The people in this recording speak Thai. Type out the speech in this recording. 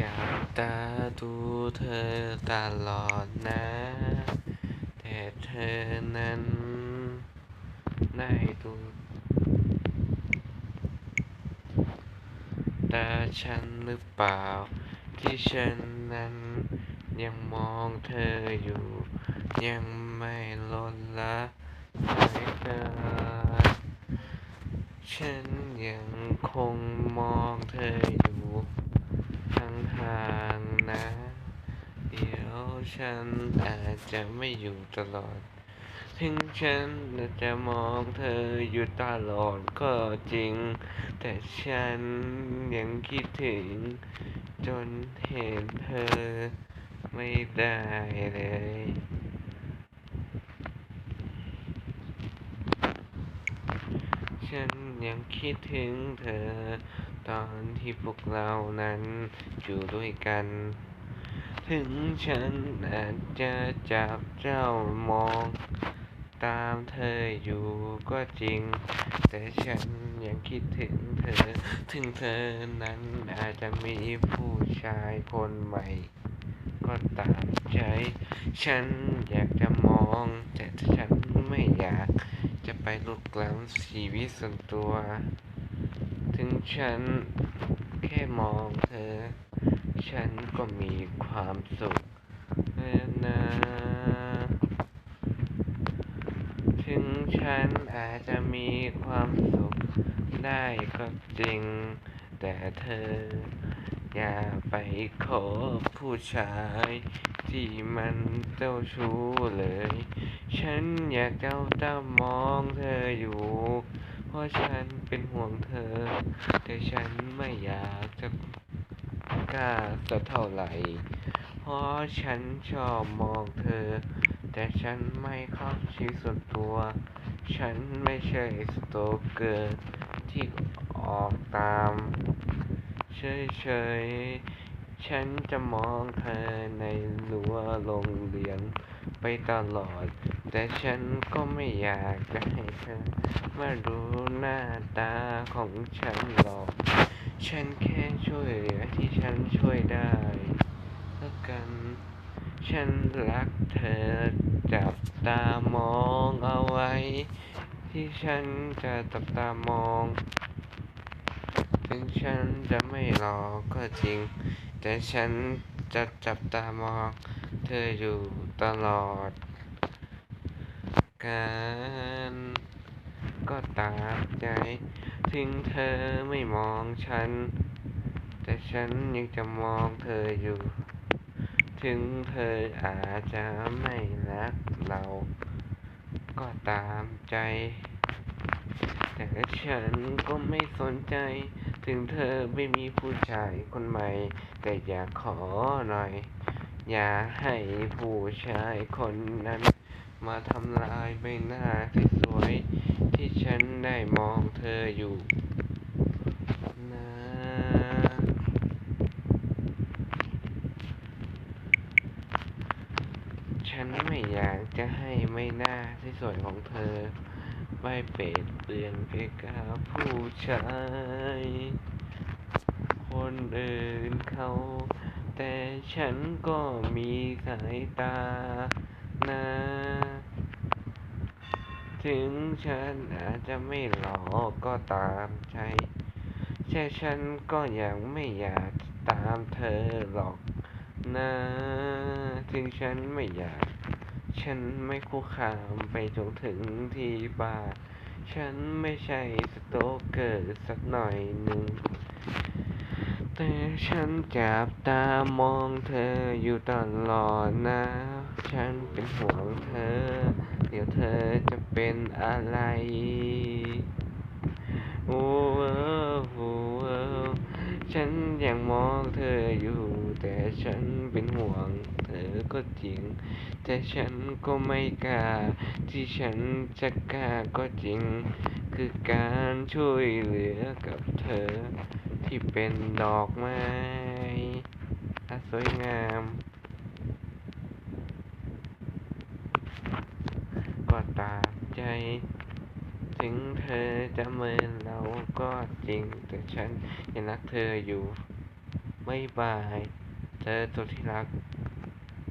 อยากตาดูเธอตลอดนะ แต่เธอนั้นได้ดูตาฉันหรือเปล่า ที่ฉันนั้นยังมองเธออยู่ ยังไม่ลดละสายตาฉันยังคงมองเธออยู่ห่างๆนะ เดี๋ยว ฉันอาจจะไม่อยู่ตลอด ถึงฉันจะมองเธออยู่ตลอดก็จริง แต่ฉันยังคิดถึง จนเห็นเธอไม่ได้เลยฉันยังคิดถึงเธอ ตอนที่พวกเรานั้นอยู่ด้วยกัน ถึงฉันอาจจะจับเจ้ามอง ตามเธออยู่ก็จริง แต่ฉันยังคิดถึงเธอ ถึงเธอนั้นอาจจะมีผู้ชายคนใหม่ ก็ตามใจ ฉันอยากจะมอง แต่ฉันไม่อยากจะไปลุกล้ำชีวิตส่วนตัว ถึงฉัน แค่มองเธอ ฉันก็มีความสุขแล้วนะถึงฉันอาจจะมีความสุขได้ก็จริง แต่เธอ อย่าไปขอผู้ชายที่มันเจ้าชู้เลย ฉันอยากเจ้าตามองเธออยู่ เพราะฉันเป็นห่วงเธอ แต่ฉันไม่อยากจะกล้าสักเท่าไหร่ เพราะฉันชอบมองเธอ แต่ฉันไม่เข้าชีวิตส่วนตัว ฉันไม่ใช่สโตเกอร์ที่ออกตามเฉยๆ ฉันจะมองเธอในรั้วโรงเรียนไปตลอด แต่ฉันก็ไม่อยากจะให้เธอมาดูหน้าตาของฉันหรอก ฉันแค่ช่วยเหลือที่ฉันช่วยได้แล้วกัน ฉันรักเธอจับตามองเอาไว้ ที่ฉันจะจับตามอง ถึงฉันจะไม่รอก็จริง แต่ฉันจะจับตามอง เธออยู่ตลอด การ ก็ตามใจ ถึงเธอไม่มองฉัน แต่ฉันยังจะมองเธออยู่ ถึงเธออาจจะไม่รักเรา ก็ตามใจ แต่ฉันก็ไม่สนใจ ถึงเธอไม่มีผู้ชายคนใหม่ แต่อยากขอหน่อย อย่าให้ผู้ชายคนนั้น มาทำลายใบหน้าที่สวยที่ฉันได้มองเธออยู่นะฉันไม่อยากจะให้ไม่หน้าที่สวยของเธอไปเปรตเปลี่ยนไปกับผู้ชายคนอื่นเขา แต่ฉันก็มีสายตา นะ ถึงฉันอาจจะไม่หล่อก็ตามใจแค่ฉันก็ยังไม่อยากตามเธอหรอกนะ ถึงฉันไม่อยาก ฉันไม่คุกคามไปจนถึงที่บ้าน ฉันไม่ใช่สโตเกอร์สักหน่อยหนึ่ง แต่ฉันจับตามองเธออยู่ตลอดนะ ฉันเป็นห่วงเธอ เดี๋ยวเธอจะเป็นอะไร โอ้โหโอ้โหฉันยังมองเธออยู่ แต่ฉันเป็นห่วงเธอก็จริง แต่ฉันก็ไม่กล้า ที่ฉันจะกล้าก็จริง คือการช่วยเหลือกับเธอ ที่เป็นดอกไม้สวยงามก็ตาใจ ถึงเธอจะเมินเราก็จริง แต่ฉันยังรักเธออยู่ ไม่บาย เธอตัวที่รัก